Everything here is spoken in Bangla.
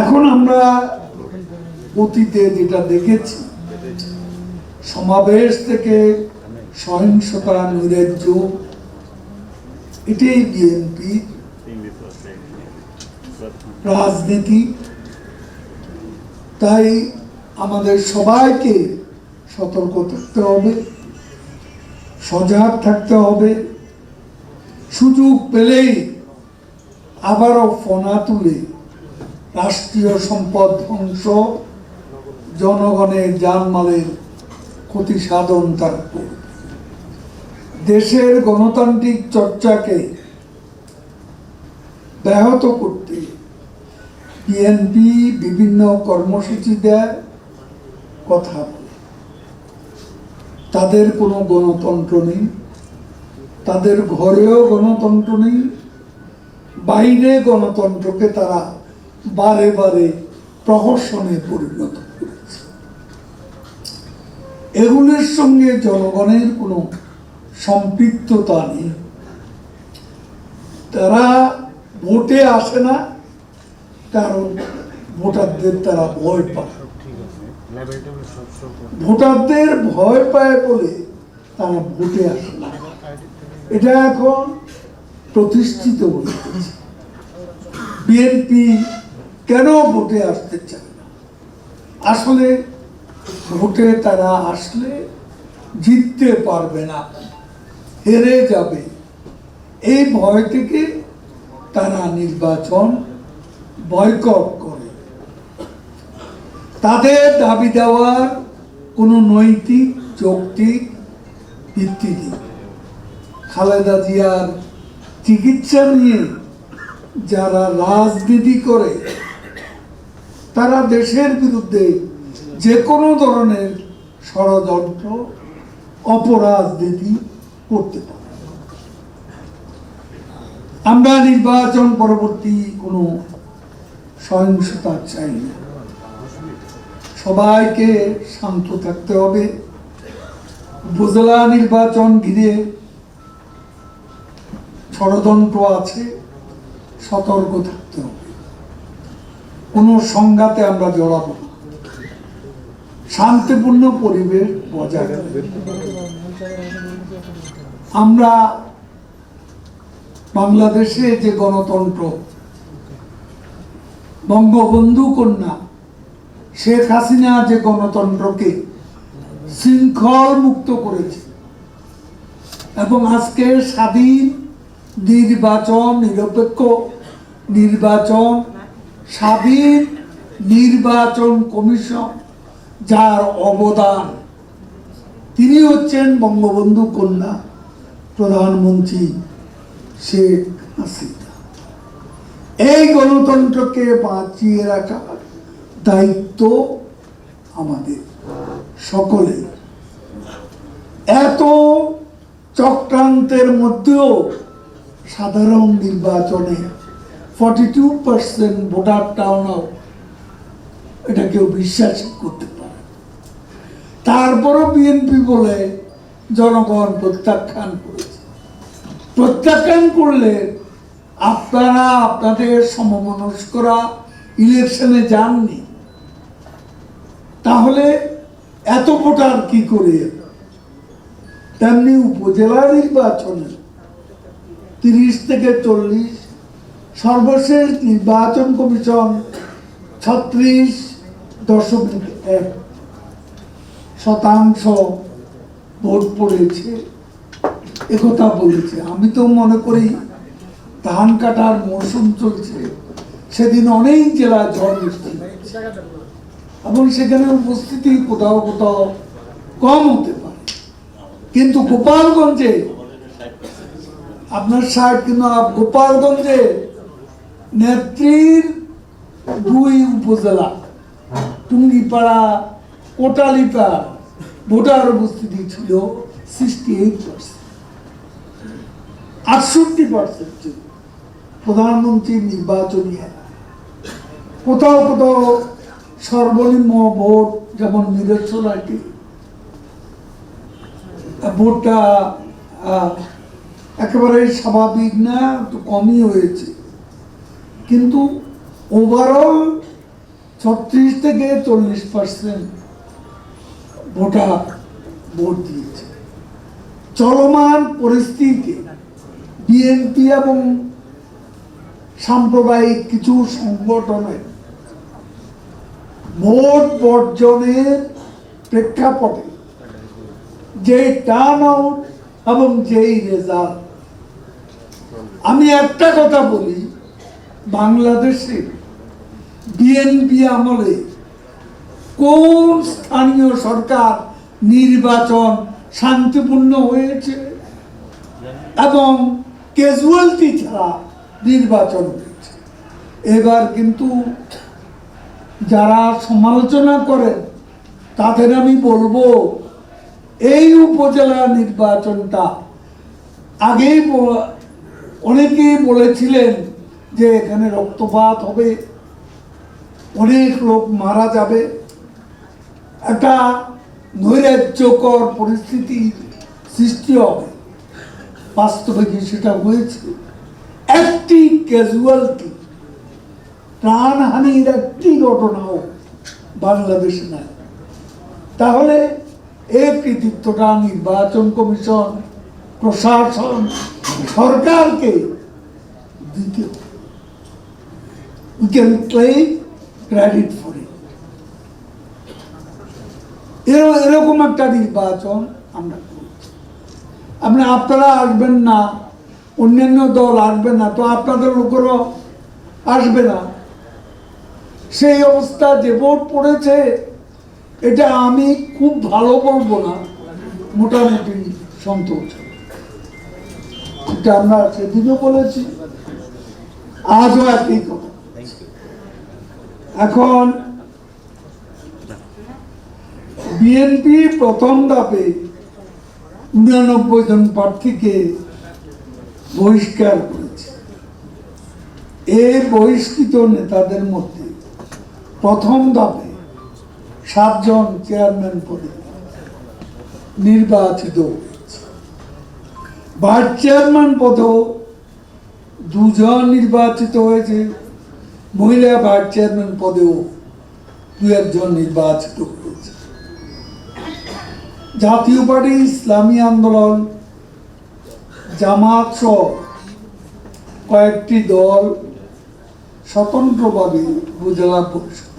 এখন আমরা অতীতে যেটা দেখেছি, সমাবেশ থেকে সহিংসতা নৈরাজ্য এটাই বিএনপি রাজনীতি। তাই আমাদের সবাইকে সতর্ক থাকতে হবে, সজাগ থাকতে হবে। সুযোগ পেলেই আবারও ফোনা তুলে রাষ্ট্রীয় সম্পদ ধ্বংস, জনগণের জানমালের ক্ষতি সাধন তার দেশের গণতান্ত্রিক চর্চাকে ব্যাহত করতে বিএনপি বিভিন্ন কর্মসূচি দেয়, কথা তাদের কোনো গণতন্ত্র নেই, তাদের ঘরেও গণতন্ত্র নেই, বাইরে গণতন্ত্রকে তারা বারে বারে প্রহসনে পরিণত এগুলির সঙ্গে জনগণের কোনো সম্পৃক্ততা নেই। তারা ভোটে আসে না, কারণ ভোটারদের তারা ভয় পায়। ভোটারদের ভয় পায় বলে তারা ভোটে আসে না। এটা এখন প্রতিষ্ঠিত হয়েছে বিএনপি কেন ভোটে আসতে চায় না? আসলে ভোটে তারা আসলে জিততে পারবে না, হেরে যাবে। এই ভয় থেকে তারা নির্বাচন বয়কট করে। তাদের দাবি দেওয়ার কোনো নৈতিক, যৌক্তিক ভিত্তি নেই। খালেদা জিয়ার চিকিৎসা নিয়ে যারা রাজনীতি করে তারা দেশের বিরুদ্ধে যে কোনো ধরনের ষড়যন্ত্র, অপরাজনীতি করতে পারে। আমরা নির্বাচন পরবর্তী কোনো সহিংসতা চাই না। সবাইকে শান্ত থাকতে হবে। উপজেলা নির্বাচন ঘিরে ষড়যন্ত্র আছে, সতর্ক থাকতে হবে। কোনো সংঘাতে আমরা জড়াবো না। শান্তিপূর্ণ পরিবেশ বজায় আমরা বাংলাদেশে যে গণতন্ত্র, বঙ্গবন্ধু কন্যা শেখ হাসিনা যে গণতন্ত্রকে শৃঙ্খল মুক্ত করেছে এবং আজকে স্বাধীন নির্বাচন, নিরপেক্ষ নির্বাচন স্বাধীন নির্বাচন কমিশন যার অবদান। তিনি হচ্ছেন বঙ্গবন্ধু কন্যা প্রধানমন্ত্রী শেখ হাসিনা। এই গণতন্ত্রকে বাঁচিয়ে রাখার দায়িত্ব আমাদের সকলে এত চক্রান্তের মধ্যেও সাধারণ নির্বাচনে forty two percent voter turnout এটা কেউ বিশ্বাস করতে পারে তারপরও বিএনপি বলে জনগণ প্রত্যাখ্যান করেছে। প্রত্যাখ্যান করলে আপনারা আপনাদের সমমনস্করা ইলেকশনে যাননি। তাহলে এত ভোটার কি করে? তেমনি উপজেলা নির্বাচনে তিরিশ থেকে চল্লিশ সর্বশেষ নির্বাচন কমিশন ছত্রিশ দশমিক এক শতাংশ ভোট পড়েছে। একথা বলেছে। আমি তো মনে করি ধান কাটার মৌসুম চলছে। সেদিন অনেক জেলা ঝড় বৃষ্টি এবং সেখানে উপস্থিতি কোথাও কোথাও কম হতে পারে। কিন্তু গোপালগঞ্জে, আপনার ষাট কিন্তু গোপালগঞ্জে নেত্রীর দুই উপজেলা, টুঙ্গিপাড়া, কোটালিপাড়া, ভোটার উপস্থিতি ছিল সিক্সটি এইট পার্সেন্ট আটষট্টি পার্সেন্ট ছিল। প্রধানমন্ত্রী নির্বাচনী। কোথাও কোথাও সর্বনিম্ন ভোট যেমন মিরেশ্বরাইটি ভোটটা একেবারে স্বাভাবিক না, একটু কমই হয়েছে। কিন্তু ওভারঅল ছত্রিশ থেকে চল্লিশ পার্সেন্ট ভোটার ভোট দিয়েছে। চলমান পরিস্থিতিতে বিএনপি এবং সাম্প্রদায়িক কিছু সংগঠনের ভোট বর্জনের প্রেক্ষাপটে যে টার্ন আউট এবং যেই রেজাল্ট আমি একটা কথা বলি বাংলাদেশে বিএনপি আমলে কোন স্থানীয় সরকার নির্বাচন শান্তিপূর্ণ হয়েছে? এবং ক্যাজুয়ালিটি ছাড়া নির্বাচন হয়েছে। এবার কিন্তু যারা সমালোচনা করেন, তাদের আমি বলব, এই উপজেলা নির্বাচনটা আগেই অনেকেই বলেছিলেন যে এখানে রক্তপাত হবে, অনেক লোক মারা যাবে। একটা নৈরাজ্যকর পরিস্থিতির সৃষ্টি হবে। বাস্তবে কি সেটা হয়েছে। একটি ক্যাজুয়ালিটি প্রাণহানির একটি ঘটনাও বাংলাদেশে নাই। তাহলে এই কৃতিত্বটা নির্বাচন কমিশন, প্রশাসন, সরকারকে দিতে হবে we can claim credit for it. এর- এরকম একটা নির্বাচন আমরা করছি আপনি, আপনারা আসবেন না, অন্যান্য দল আসবে না, তো আপনাদের লোকেরও আসবে না। সেই অবস্থা যে ভোট পড়েছে, এটা আমি খুব ভালো বলব না, মোটামুটি সন্তোষ। এটা আমরা সেদিনও বলেছি, আজও একই কথা। এখন বিএনপি প্রথম ধাপে উনানব্বই জন প্রার্থীকে বহিষ্কার করেছে। এই বহিষ্কৃত নেতাদের মধ্যে প্রথম ধাপে সাতজন চেয়ারম্যান পদে নির্বাচিত হয়েছে। ভাইস চেয়ারম্যান পদেও দুজন নির্বাচিত হয়েছে। মহিলা ভাইস চেয়ারম্যান পদেও দু একজন নির্বাচিত হয়েছে। জাতীয় পার্টি ইসলামী আন্দোলন, জামাত সহ কয়েকটি দল স্বতন্ত্রভাবে উপজেলা পরিষদ।